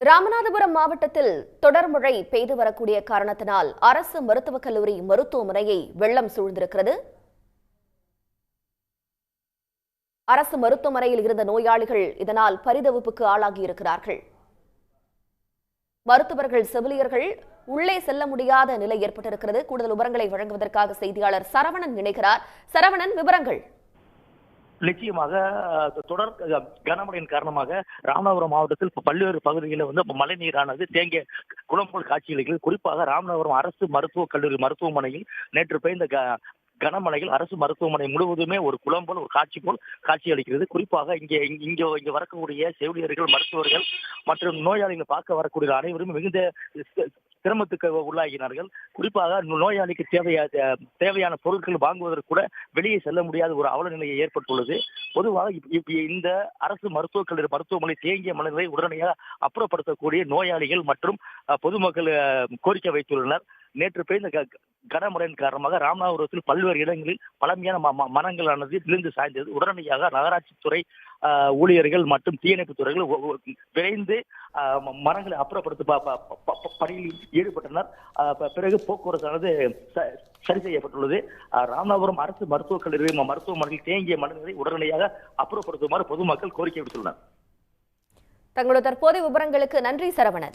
ராமநாதபுரம் மாவட்டத்தில் தொடர் மழை பெய்து வரக்கூடிய காரணத்தினால் அரசு மருத்துவக் கல்லூரி மருத்துவமனையை வெள்ளம் சூழ்ந்திருக்கிறது. அரசு மருத்துவமனையில் இருந்த நோயாளிகள் இதனால் பரிதவிப்புக்கு ஆளாகியிருக்கிறார்கள் மருத்துவர்கள் செவிலியர்கள் உள்ளே செல்ல முடியாத நிலை ஏற்பட்டிருக்கிறது. கூடுதல் விவரங்களை வழங்குவதற்காக செய்தியாளர் சரவணன் இணைகிறார். சரவணன் விவரங்கள். நிச்சயமாக தொடர் கனமழையின் காரணமாக ராமநாதபுரம் மாவட்டத்தில் இப்ப பல்வேறு பகுதிகளில் வந்து மழை நீரானது தேங்கிய குளம் போல் காட்சியளிக்கிறது. குறிப்பாக ராமநாதபுரம் அரசு மருத்துவக் கல்லூரி மருத்துவமனையில் நேற்று பெய்த க- கனமழையில் அரசு மருத்துவமனை முழுவதுமே ஒரு குளம் போல் ஒரு காட்சி போல் காட்சி அளிக்கிறது குறிப்பாக இங்கே இங்க இங்க இங்க வரக்கூடிய செவிலியர்கள் மருத்துவர்கள் மற்றும் நோயாளிகளை பார்க்க வரக்கூடிய அனைவரும் மிகுந்த சிரமத்துக்கு உள்ளாகினார்கள். குறிப்பாக நோயாளிக்கு தேவையான தேவையான பொருட்கள் வாங்குவதற்கு கூட வெளியே செல்ல முடியாத ஒரு அவல நிலையை ஏற்பட்டுள்ளது. பொதுவாக இப்ப- இந்த அரசு மருத்துவக் மருத்துவமனை தேங்கிய மனிதரை உடனடியாக அப்புறப்படுத்தக்கூடிய நோயாளிகள் மற்றும் பொதுமக்கள் கோரிக்கை வைத்துள்ளனர். நேற்று பெய்த கனமழையின் காரணமாக ராமநாதபுரத்தில் பல்வேறு இடங்களில் பழமையான ம- மரங்களானது விழுந்து சாய்ந்தது. உடனடியாக நகராட்சி துறை ஊழியர்கள் மற்றும் தீயணைப்பு துறைகள் விரைந்து மரங்களை அப்புறப்படுத்த பணியில் ஈடுபட்டனர். பிறகு போக்குவரத்தானது ச- சரி செய்யப்பட்டுள்ளது. ராமநாதபுரம் அரசு மருத்துவக் கல்லூரி மருத்துவமனையில் தேங்கிய மனிதரை உடனடியாக அப்புறப்படுத்துமாறு பொதுமக்கள் கோரிக்கை விடுத்துள்ளனர். தங்களோட தற்போதைய விவரங்களுக்கு நன்றி சரவணன்.